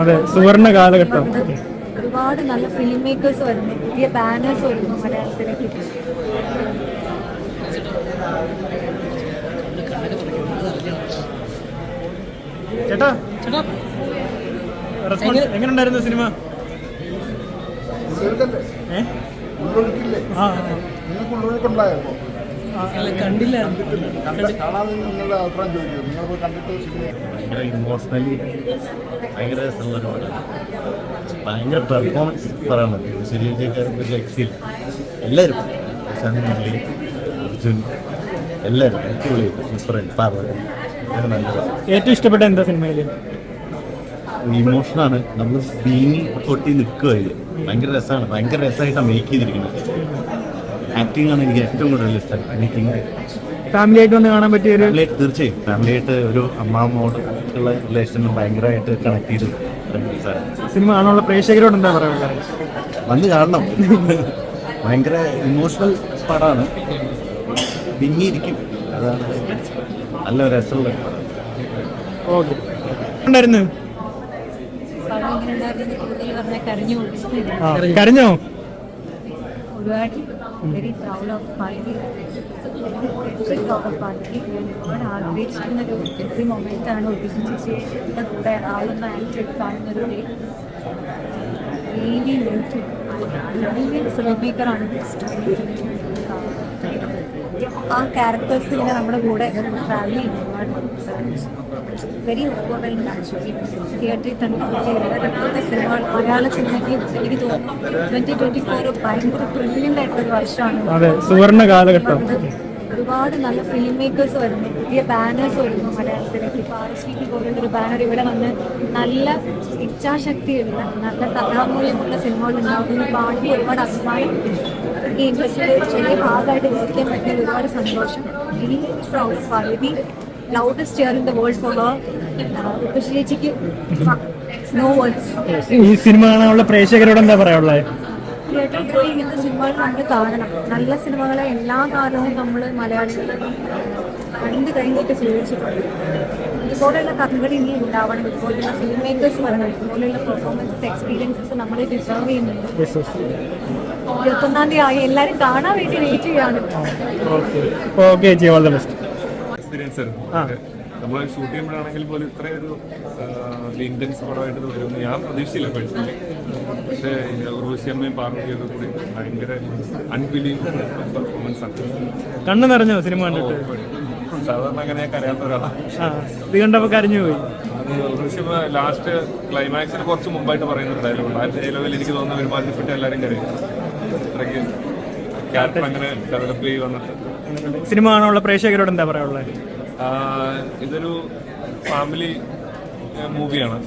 അതെ സുവർണ കാലഘട്ടം. ഒരുപാട് നല്ല ഫിലിം മേക്കേഴ്സ് വരുന്നു. പുതിയ ബാനേഴ്സ് വരുന്നു മലയാളത്തിലേക്ക്. ചേട്ടാ ചേട്ടാ. റെസ്പോൺസ് എങ്ങനെ? ഉണ്ടായിരുന്നു സിനിമ? ഉള്ളൊഴുക്കല്ലേ ഏ? ഉള്ളൊഴുക്കില്ലേ ആ. നിങ്ങൾക്ക് ഉള്ളൊഴുക്കുണ്ടായിരുന്നോ ഭയങ്കര ഇമോഷണലി ഭയങ്കര രസമുള്ള ഒരു പടമാണ് ഭയങ്കര പെർഫോമൻസ് പറയണത് ശരീരക്കാരും ഒരു രക്ഷയില്ല എല്ലാവരും. മുരളി അർജുൻ എല്ലാവരും. അടിപൊളി. സൂപ്പറായിട്ട് ഏറ്റവും ഇഷ്ടപ്പെട്ട എന്താ സിനിമയിൽ ഇമോഷനാണ് നമ്മൾ സ്ക്രീനിൽ പൊട്ടി നിൽക്കുക ഭയങ്കര രസമാണ്. ഭയങ്കര രസമായിട്ടാണ് മേക്ക് ചെയ്തിരിക്കുന്നത്. ആക്ടിംഗ് ആണ് എനിക്ക് ഏറ്റവും കൂടുതൽ ഇഷ്ടം. മേക്കിംഗ് ഫാമിലി ആയിട്ട് വന്ന് കാണാൻ പറ്റിയ ഒരു ഫാമിലി തീർച്ചയായും. ഫാമിലിയായിട്ട് ഒരു അമ്മാമ്മോട് ഉള്ള റിലേഷൻ ഭയങ്കരമായിട്ട് കണക്ട് ചെയ്ത് സിനിമ കാണാനുള്ള പ്രേക്ഷകരോട് എന്താ പറയുക വന്ന് കാണണം. ഭയങ്കര ഇമോഷണൽ പടമാണ് പിന്നിയിരിക്കും അതാണ് നല്ല രസമുള്ള ഓക്കെ. ഉണ്ടായിരുന്നു. പടം ഇങ്ങനെ ഉണ്ടായിരുന്നു കൂടുതൽ പറഞ്ഞാൽ കരഞ്ഞു ഒരുപാട് വെരി പ്രൗഡ് ഓഫ് പാർട്ടി. ഒരുപാട് ആഗ്രഹിച്ചിരുന്ന ഒരു ഒരു മൊമെന്റ് ആണ് ഒടിച്ചു ചേച്ചിയുടെ കൂടെ ആളുന്ന ആക്ടർ കാണുന്ന ഒരു ഫിലിം മേക്കറാണ് ആ ക്യാരക്ടേഴ്സ് ഇങ്ങനെ നമ്മുടെ കൂടെ ട്രാവൽ വെരി ആക്ച്വലി തിയേറ്ററിൽ തന്നെ ഇപ്പോഴത്തെ സിനിമ മലയാള സിനിമയ്ക്ക് എനിക്ക് തോന്നുന്നു ട്വന്റി ട്വന്റി ഫോർ ഭയങ്കര ബ്രില്യന്റ് ആയിട്ടുള്ള ഒരു വർഷമാണ്. ഒരുപാട് നല്ല ഫിലിം മേക്കേഴ്സ് വരുന്നു. പുതിയ ബാനേഴ്സ് വരുന്നു മലയാളത്തിലേക്ക്. ഇപ്പോൾ ആർ എസ് വി പോലുള്ള ഒരു ബാനർ ഇവിടെ വന്ന് നല്ല ഇച്ഛാശക്തിയുള്ള നല്ല കഥാമൂല്യമുള്ള സിനിമകൾ ഉണ്ടാവുന്ന. പാട്ടി ഒരുപാട് അഭിമാനം ഈ ഇൻഡസ്ട്രിയിൽ ചെറിയ ഭാഗമായിട്ട് ജീവിക്കാൻ പറ്റിയ ഒരുപാട് സന്തോഷം. Proud loudest year in the world for ഉപശ്രീജിക്ക് no words ഈ സിനിമ കാണാനുള്ള പ്രേക്ഷകരോട് എന്താ പറയാനുള്ളത്? തിയേറ്ററിൽ ഇങ്ങനത്തെ സിനിമകൾ നമ്മൾ കാണണം. നല്ല സിനിമകളെ എല്ലാ കാലവും നമ്മൾ മലയാളികൾ കണ്ടു കഴിഞ്ഞിട്ട് സ്വീകരിച്ചിട്ടുണ്ട് ഇതുപോലെയുള്ള കഥകൾ ഇനി ഉണ്ടാവണം. ഇതുപോലെയുള്ള ഫിലിം മേക്കേഴ്സ് വരണം. ഇതുപോലെയുള്ള പെർഫോമൻസസ് എക്സ്പീരിയൻസസ് നമ്മൾ ഡിസേർവ് ചെയ്യുന്നുണ്ട്. ഇരുപത്തൊന്നാം തീയതി ആയി. എല്ലാവരും കാണാൻ വേണ്ടി വെയിറ്റ് ചെയ്യാണ്. ഓക്കെ ഓക്കെ എക്സ്പീരിയൻസ് ആ. നമ്മൾ ഷൂട്ട് ചെയ്യുമ്പോഴാണെങ്കിൽ പോലും ഇത്രയൊരു ഇന്റൻസ് പടമായിട്ട് വരുമെന്ന് ഞാൻ പ്രതീക്ഷിച്ചില്ല. പേഴ്സണലി പക്ഷേ ഉർവശിയമ്മയും പാർവതിയൊക്കെ കൂടി ഭയങ്കര അൺബിലീവബിൾ പെർഫോമൻസ് ആണ്. കണ്ണു നിറഞ്ഞോ സിനിമ കണ്ടിട്ട്? സാധാരണ അങ്ങനെ കരയാത്ത ഒരാളാണ്. കണ്ടപ്പോൾ കരഞ്ഞു പോയി. ലാസ്റ്റ് ക്ലൈമാക്സിന് കുറച്ച് മുമ്പായിട്ട് പറയുന്ന ഒരു ഡയലോഗ് ആ ഡയലോഗിൽ എനിക്ക് തോന്നുന്ന പെരുമാറ്റപ്പെട്ട് എല്ലാവരും കരയും. അത്രയ്ക്ക് ക്യാരക്ടർ അങ്ങനെ ഡെവലപ്പ് ചെയ്ത് വന്നിട്ട്. സിനിമ കാണാനുള്ള പ്രേക്ഷകരോട് എന്താ പറയാനുള്ളത്? ഇതൊരു ഫാമിലി മൂവിയാണ്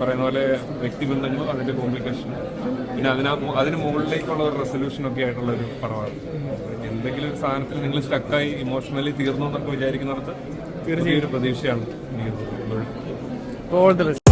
പറയുന്ന പോലെ വ്യക്തിബന്ധങ്ങളും അതിന്റെ കോംപ്ലിക്കേഷൻ പിന്നെ അതിനാ അതിന് മുകളിലേക്കുള്ള ഒരു റെസൊല്യൂഷൻ ഒക്കെ ആയിട്ടുള്ള ഒരു പടമാണ്. എന്തെങ്കിലും ഒരു സാധനത്തിൽ നിങ്ങൾ സ്റ്റക്കായി ഇമോഷണലി തീർന്നു എന്നൊക്കെ വിചാരിക്കുന്നിടത്ത് തീർച്ചയായും. ഒരു പ്രതീക്ഷയാണ് എനിക്ക് തോന്നുന്നത്.